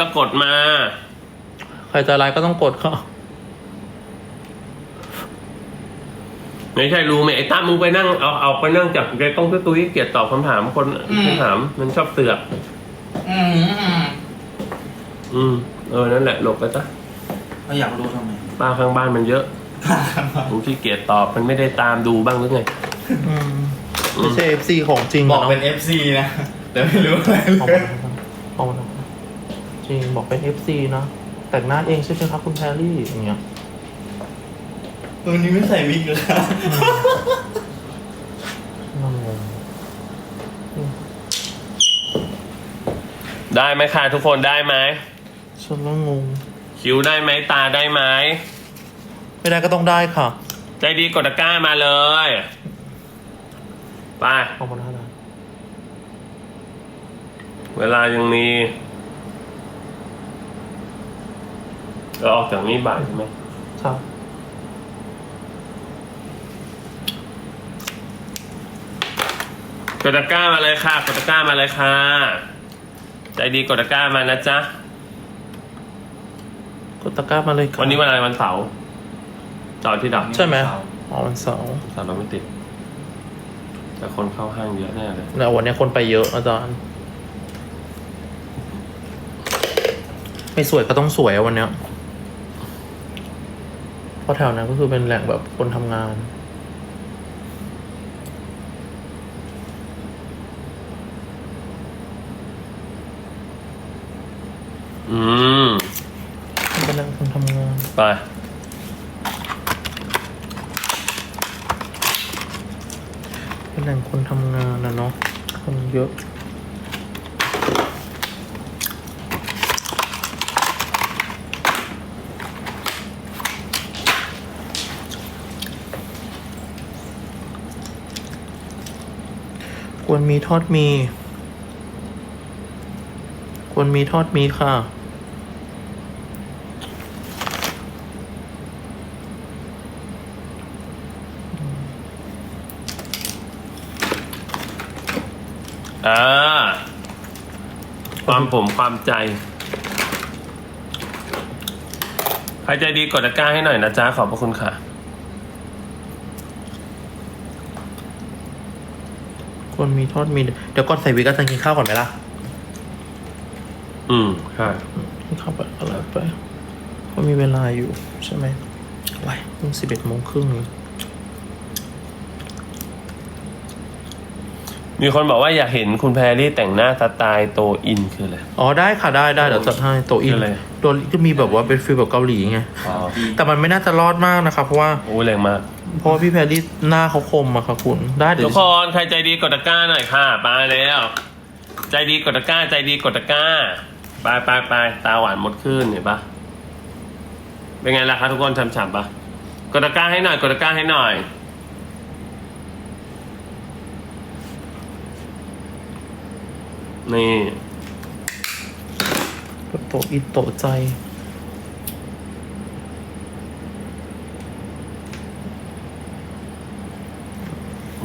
ก็กดมา ใครใจร้ายก็ต้องกดค่ะไม่ใช่รู้ไหมไอ้ตั้มมึงไปนั่งเอาเอาไปนั่งจับใจต้องตุ้ยๆเกลียดตอบคำถามคนคำถาม มันชอบเสือก อืมอืมอืมเออนั่นแหละหลบไปซะเราอยากรู้ทำไมป้าข้างบ้านมันเยอะผมขี้เกียจตอบมันไม่ได้ตามดูบ้างหรือไง อืมไม่ใช่ FC ของจริงบอกะเป็น FC นะ แต่ไม่รู้อะไรเอาเลมายเอามาจ ริง บอกเป็น FC นะแต่งหน้าเองใช่ไหมครับคุณแพรรี่อย่างเงี้ยวันนี้ไม่ใส่วิกเลยครับงงได้ไหมคะทุกคนได้ไหมฉันก็งงคิ้วได้ไหมตาได้ไหมไม่ได้ก็ต้องได้ค่ะ ใจดีกดตะกร้ามาเลยไปเอามาได้แล้วเวลายังมี เราออกจากนี้บ่ายใช่ไหมใช่กดตะกร้ามาเลยค่ะ กดตะกร้ามาเลยค่ะ ใจดีกดตะกร้ามานะจ๊ะ กดตะกร้ามาเลยค่ะวันนี้วันอะไรวันเสาร์จอดที่ดับใช่ไหมอ๋อวันเสาร์เสาร์เราไม่ติด แต่คนเข้าห้างเยอะแน่เลยแต่วันนี้คนไปเยอะอาจารย์ไม่สวยก็ต้องสวยอะวันเนี้ย เพราะแถวนั้นก็คือเป็นแหล่งแบบคนทำงาน อืม เป็นแหล่งคนทำงาน ไป เป็นแหล่งคนทำงานนะเนาะคนเยอะ ควรมีทอดมี ควรมีทอดมีค่ะ อ่า ความผมความใจ ใครใจดีกดตะกร้าให้หน่อยนะจ๊ะ ขอบพระคุณค่ะ ควรมีทอดมี เดี๋ยวก่อนใส่วิกอาจารย์กินข้าวก่อนไหมล่ะอืมใช่กินข้าวไปอะไรไปก็มีเวลาอยู่ใช่ไหมไว้เพิ่งสิบเอ็ดโมงครึ่งเอง มีคนบอกว่าอยากเห็นคุณแพรรี่แต่งหน้าสไตล์โตอินคืออะไร อ๋อได้ค่ะได้ได้เดี๋ยวจัดให้โตะอินคืออะไรตัวก็มีแบบว่าเป็นฟีลแบบเกาหลีไง อ๋อแต่มันไม่น่าจะรอดมากนะครับเพราะว่าโอ้ยแรงมาก เพราะว่าพี่แพรรี่หน้าเขาคมอะค่ะคุณได้เดี๋ยทุวกคนใครใจดีกดตะกร้าหน่อยค่ะไปแล้ว ใจดีกดตะกร้า ใจดีกดตะกร้าไปไปไปตาหวานหมดขึ้นเห็นปะเป็นไงล่ะคะทุกคนฉ่ำๆปะกดตะกร้าให้หน่อยกดตะกร้าให้หน่อย นี่โตะอินโตะใจ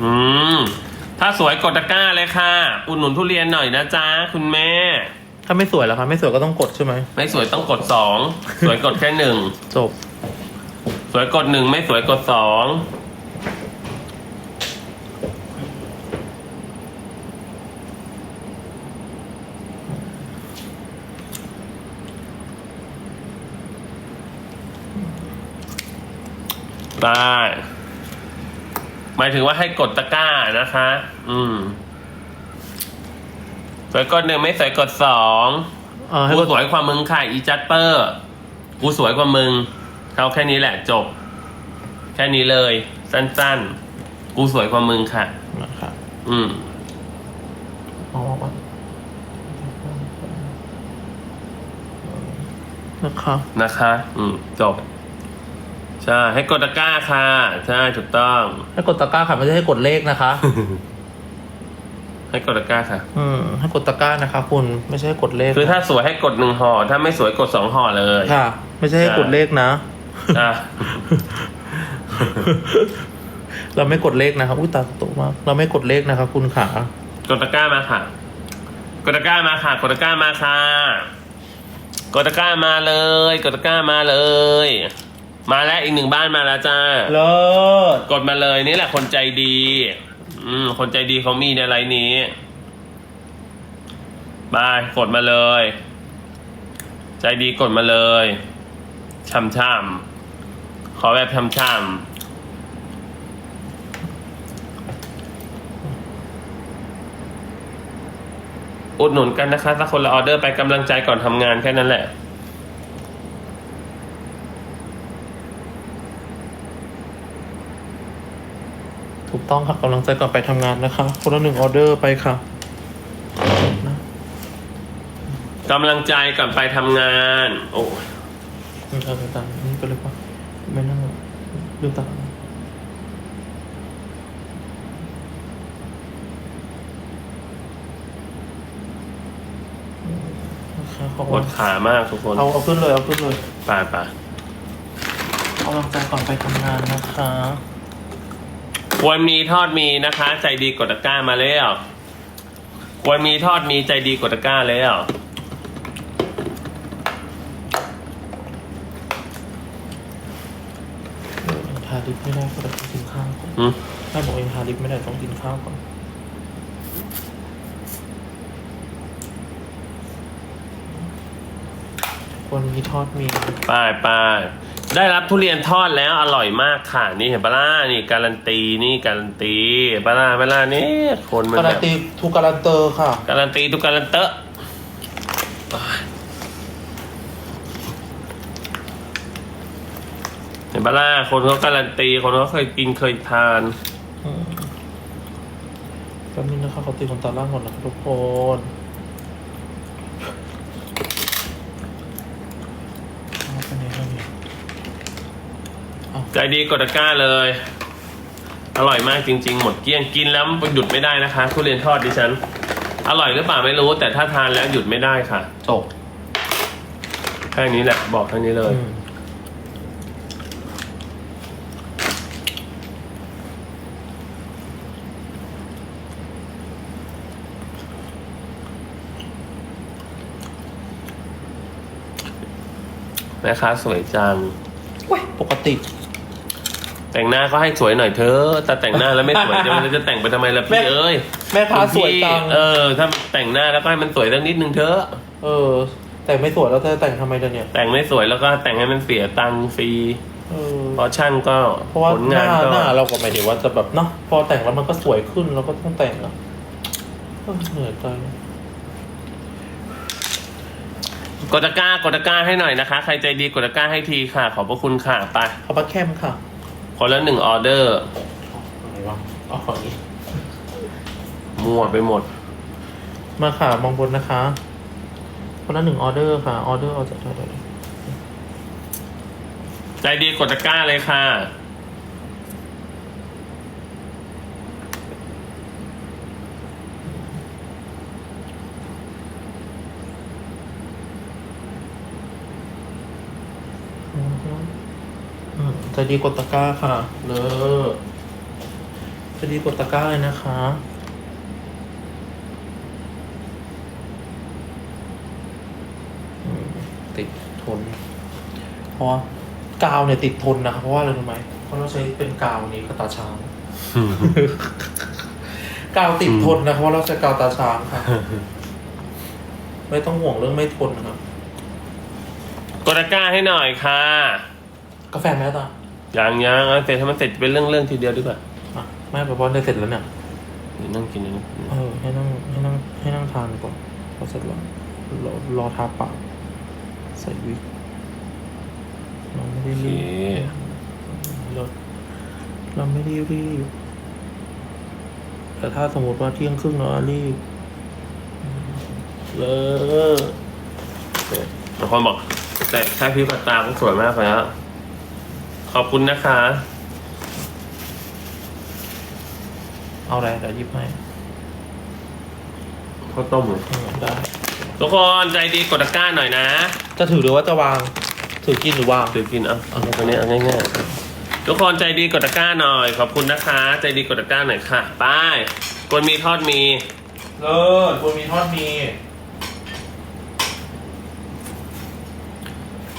อืม ถ้าสวยกดตะกร้าเลยค่ะ อุดหนุนทุเรียนหน่อยนะจ๊ะ คุณแม่ ถ้าไม่สวยแล้วคะไม่สวยก็ต้องกดใช่ไหม ไม่สวยต้องกดสอง สวยกดแค่หนึ่ง จบ สวยกดหนึ่งไม่สวยกดสอง ได้ หมายถึงว่าให้กดตะกร้านะคะ อืมสวยกดหนึ่งไม่สวยกดสองเออให้กูกดสวยกว่ามึงค่ะอีจัตเปอร์ กูสวยกว่ามึงเอาแค่นี้แหละจบ แค่นี้เลย สั้นๆ กูสวยกว่ามึงค่ะ นะครับอืมเอาออกมานะครับ นะคะ อืม จบ ใช่ให้กดตะกร้าค่ะ ใช่ถูกต้อง ให้กดตะกร้าค่ะไม่ใช่ให้กดเลขนะคะ ให้กดตะกร้าค่ะ อืมให้กดตะกร้านะคะคุณไม่ใช่ให้กดเลขคือถ้าสวยให้กดหนึ่งห่อถ้าไม่สวยกดสองห่อเลยค่ะ ไม่ใช่ให้กดเลขนะจ้ะเราไม่กดเลขนะครับอุ้ยตาโตมากเราไม่กดเลขนะครับคุณขากดตะกร้ามาค่ะ กดตะกร้ามาค่ะ กดตะกร้ามาค่ะ กดตะกร้ามาเลย กดตะกร้ามาเลย มาแล้วอีกหนึ่งบ้านมาแล้วจ้า เลิศกดมาเลยนี่แหละคนใจดี อืม คนใจดีเขามีในไลน์นี้มากดมาเลย ใจดีกดมาเลยช่ำช่ำๆขอแบบช่ำช่ำอุดหนุนกันนะคะถ้าคนละออเดอร์ไปกำลังใจก่อนทำงานแค่นั้นแหละ ถูกต้องค่ะกำลังใจก่อนไปทำงานนะคะ คนละหนึ่งออเดอร์ไปค่ะนะกำลังใจก่อนไปทำงาน โอ้ยลืมตาลืมตานี่ไปเลยปะไม่นั่งลืมตานะคะขอบปคุวณดขามากทุกคน เอาเอาขึ้นเลย เอาขึ้นเลย ไปไปกำลังใจก่อนไปทำงานนะคะ ควรมีทอดมีนะคะ ใจดีกดตะกร้ามาแล้ว ควรมีทอดมีใจดีกดตะกร้าแล้วเออทาลิปไม่ได้ก็ต้องกินข้าวก่อนอืมถ้าบอกเองทาลิปไม่ได้ต้องกินข้าวก่อนวันนี้ทอดมี ไปไป ได้รับทุเรียนทอดแล้วอร่อยมากค่ะ นี่เห็นปะล่ะนี่การันตีนี่การันตีเห็นปะล่ะเวลานี่คนมันการัแบนบตีทูการันเตอร์ค่ะ การันตีทุกการันเตอะเห็นปะล่ะคนเขาการันตีคนเขาเคยกินเคยทานอืมแป๊บนึงนะคะเขาตีคนตาล่างก่อนนะครับทุกคนเอาไปไหนแล้วเนี่ย ใจดีกดตะกร้าเลย อร่อยมากจริง ๆ หมดเกลี้ยงกินแล้วหยุดไม่ได้นะคะทุเรียนทอดดิฉัน อร่อยหรือเปล่าไม่รู้ แต่ถ้าทานแล้วหยุดไม่ได้ค่ะจบแค่นี้แหละบอกแค่นี้เลยอืมแม่ค้าสวยจัง เว้ยปกติ แต่งหน้าก็ให้สวยหน่อยเถอะแต่แต่งหน้าแล้วไม่สวยจะมันจะแต่งไปทำไมล่ะแม่พี่เอ้ยแม่ค้าสวยจัง พี่เออ ถ้าแต่งหน้าแล้วก็ให้มันสวยสักนิดนึงเถอะ เออ แต่ไม่สวยแล้วจะแต่งทำไมล่ะเนี่ย แต่งไม่สวยแล้วก็แต่งให้มันเสียตังค์ฟรีเออ เพราะช่างก็เพราะว่าผลหงาน้านก็หน้าเราก็ไม่ได้ว่าจะแบบเนาะพอแต่งแล้วมันก็สวยขึ้นเราก็ต้องแต่งอะเออเหนื่อยใจกดตะกร้ากดตะกร้าให้หน่อยนะคะ ใครใจดีกดตะกร้าให้ทีค่ะ ขอบพระคุณค่ะไปเอาปลาแคมค่ะ คนละหนึ่งออเดอร์อะไรวะเอาฝั่งนี้มั่วไปหมด มาค่ะมองบนนะคะ คนละหนึ่งออเดอร์ค่ะ ออเดอร์เอาจากไหน ใจดีกดตะกร้าเลยค่ะ อืม ใจะดีกดตะกร้าค่ะ เลอใจะดีกดตะกร้าเลยนะคะอืมติดทนเพราะว่ากาวเนี่ยติดทนนะคะเพราะว่าอะไรรู้ไหมเพราะเราใช้เป็นกาวนี้กบตาช้างกาวติดทนนะเพราะว่าเราใช้กาวตาช้างค่ะ ไม่ต้องห่วงเรื่องไม่ทนนะครับกดตะกร้าให้หน่อยค่ะ กาแฟแมสอะ ยังยังเอาเสร็จให้มันเสร็จเป็นเรื่องเรื่องทีเดียวดีกว่าอะไม่เพราะว่าได้เสร็จแล้วเนี่ย เดี๋ยวนั่งกินอย่างนี้เออให้นั่งให้นั่งให้นั่งทานก่อนพอเสร็จแล้วรอรอทาปากใส่วิกเราไม่ได้โอเครีบเราเราไม่ได้รีบแต่ถ้าสมมติว่าเที่ยงครึ่งเรารีบเลอบางคนบอก แต่แค่พริบตาก็สวยมากแล้วข อบคุณนะคะ เอาอะไรเดี๋ยวหยิบให้ข้าวต้มเลยอืมได้ ทุกคนใจดีกดตะกร้าหน่อยนะจะถือหรือว่าจะวาง ถือกินหรือวาง ถือกินเอาเอาตัวนี้เอาง่ายๆทุกคนใจดีกดตะกร้าหน่อย ขอบคุณนะคะ ใจดีกดตะกร้าหน่อยค่ะไป้ายกวนมีทอดมี เลิศควรมีทอดมี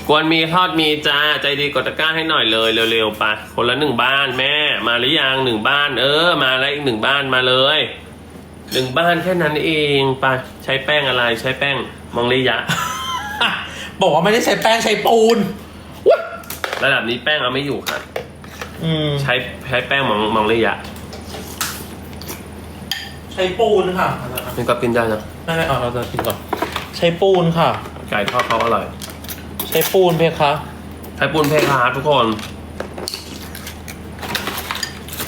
กวนมีทอดมีจ้าใจดีกดตะกร้าให้หน่อยเลยเร็วๆไปคนละหนึ่งบ้านแม่ มาหรือยังหนึ่งบ้าน เออ มาแล้วอีกหนึ่งบ้านมาเลยหนึ่งบ้านแค่นั้นเองไปใช้แป้งอะไรใช้แป้งมองเลยะ บอกว่าไม่ได้ใช้แป้งใช้ปูนระดับนี้แป้งเอาไม่อยู่ค่ะอืมใช้ใช้แป้งมองมองเลยะใช้ปูนค่ะมันก็กินได้นะไม่ไม่เอาเราจะกินก่อนใช้ปูนค่ะไก่ทอดเขาอร่อย ใช้ปูนเพคะ ใช้ปูนเพคาทุกคน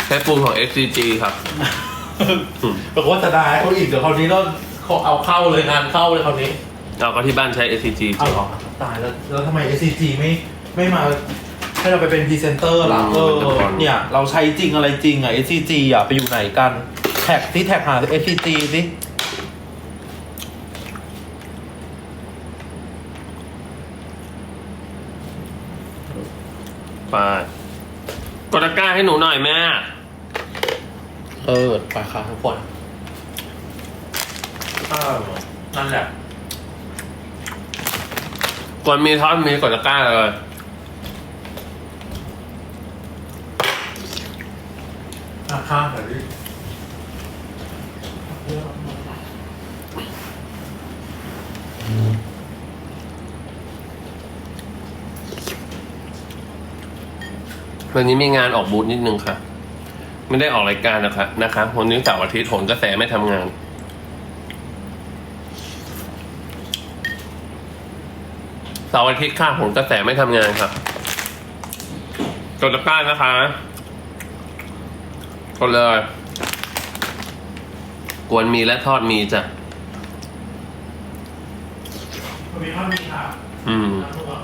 ใช้ปูนของ XCG ครับอืมบอกว่าจะได้เขาอีกเดี๋ยวคราวนี้ก็เขาเอาเข้าเลยงานเข้าเลยคราวนี้เราก็ที่บ้านใช้ SCG เอาเหรอตายแล้วแล้วทำไม SCG ไม่ไม่มาให้เราไปเป็นพรีเซนเตอร์ล่ะเออเนี่ย เราใช้จริงอะไรจริงอะ SCG อะไปอยู่ไหนกัน แท็กที่แท็กหา SCG สิ ไปกดตะกร้าให้หนูหน่อยแม่ เออไปค่ะทุกคนเออนั่นแหละกดมีทอดมีกดตะกร้าเลยอะข้ามแบบนี้ วันนี้มีงานออกบูธนิดนึงค่ะ ไม่ได้ออกรายการนะคะนะคะวันนี้เสาร์อาทิตย์ผลกระแสไม่ทำงาน เสาร์อาทิตย์ค่ะผลกระแสไม่ทำงานค่ะกดตะกร้านะคะกดเลยกวนมีและทอดมีจ้ะมีข้าวมีค่ะ อืม น้ำตัวข้าว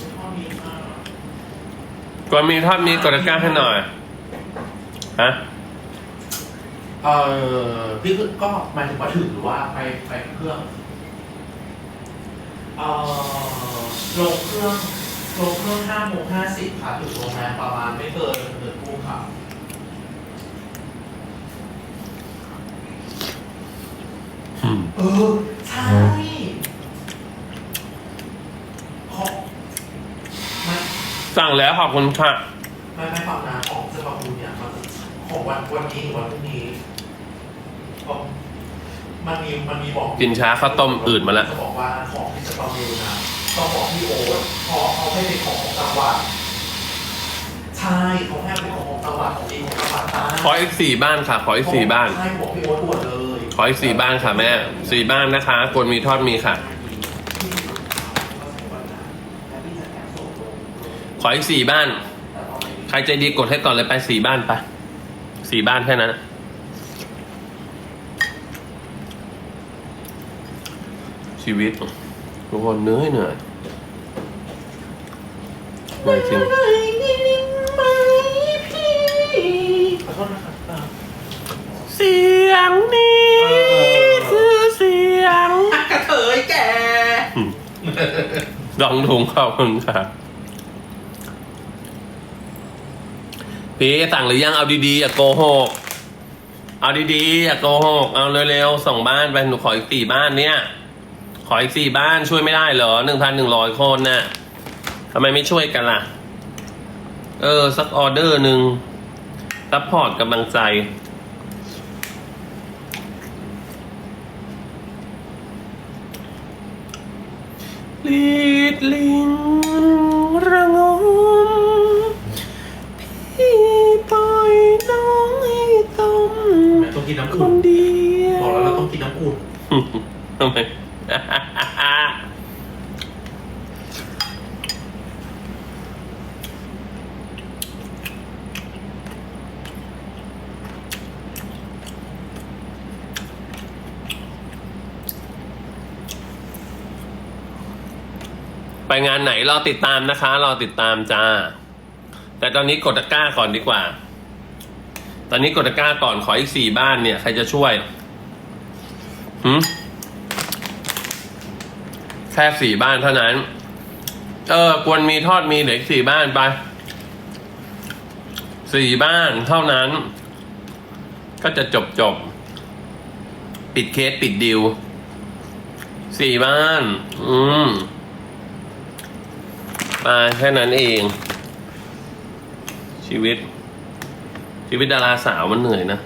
มีค่ะ กวนมีทอดมีกดตะกร้าให้หน่อย ฮะ เออพี่คือก็หมายถึงว่าถึงหรือว่าไปไปเครื่องเออลงเครื่องลงเครื่องห้าโมงห้าสิบค่ะถึงโรงแรมประมาณไม่เกินเดือนกู้ค่ะอืมเออใช่ขอไม่ สั่งแล้วขอบคุณค่ะ ไม่ไม่ฟังนะของสปาคูเนี่ยมันของวันวันนี้หรือวันพรุ่งนี้ของมันมีมันมีบอกกินช้าข้าวต้มอืดมาแล้ว จะบอกว่าของที่สปาคูนะต้องบอกพี่โอ๊ตเพราะเขาให้เป็นของของจังหวัดใช่เขาให้เป็นของของจังหวัดของดีของจังหวัดใต้ขออีกสี่บ้านค่ะ ขออีกสี่บ้าน ใช่บอกพี่โอ๊ตด่วนเลย ขออีกสี่บ้านค่ะแม่สี่บ้านนะคะกวนมีทอดมีค่ะ ขออีกสี่บ้าน ใครใจดีกดให้ก่อนเลยไปสี่บ้านไปสี่บ้านแค่นั้นชีวิตทุกคนเหนื่อยเหนื่อยเหนื่อยจริงขอโทษนะครับอ่าเสียงนี้คือเสียง กระเทยแก ดองถุงขอบคุณค่ะ พี่สั่งหรือยังเอาดีๆอย่าโกหก เอาดีๆอย่าโกหก เอาเร็วๆส่งบ้านไปหนูขออีกสี่บ้านเนี่ย ขออีกสี่บ้านช่วยไม่ได้เหรอหนึ่งพันหนึ่งร้อยคนน่ะทำไมไม่ช่วยกันล่ะ เออ สักออเดอร์หนึ่งซัพพอร์ตกำลังใจลีดลิง กินน้ำคอุ่นนเดียวบอกแล้วเราต้องกินน้ำอุ่นทำไมไปงานไหนรอติดตามนะคะ รอติดตามจ้า แต่ตอนนี้กดตะกร้าก่อนดีกว่า ตอนนี้กดตะกร้าก่อนขออีกสี่บ้านเนี่ย ใครจะช่วยหืมแค่สี่บ้านเท่านั้น เออควรมีทอดมีเหลืออีกสี่บ้านไปสี่บ้านเท่านั้น ก็จะจบจบ ปิดเคสปิดดิวสี่บ้าน อืมมาแค่นั้นเอง ชีวิต ชีวิตดาราสาวมันเหนื่อยนะ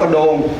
กระโดง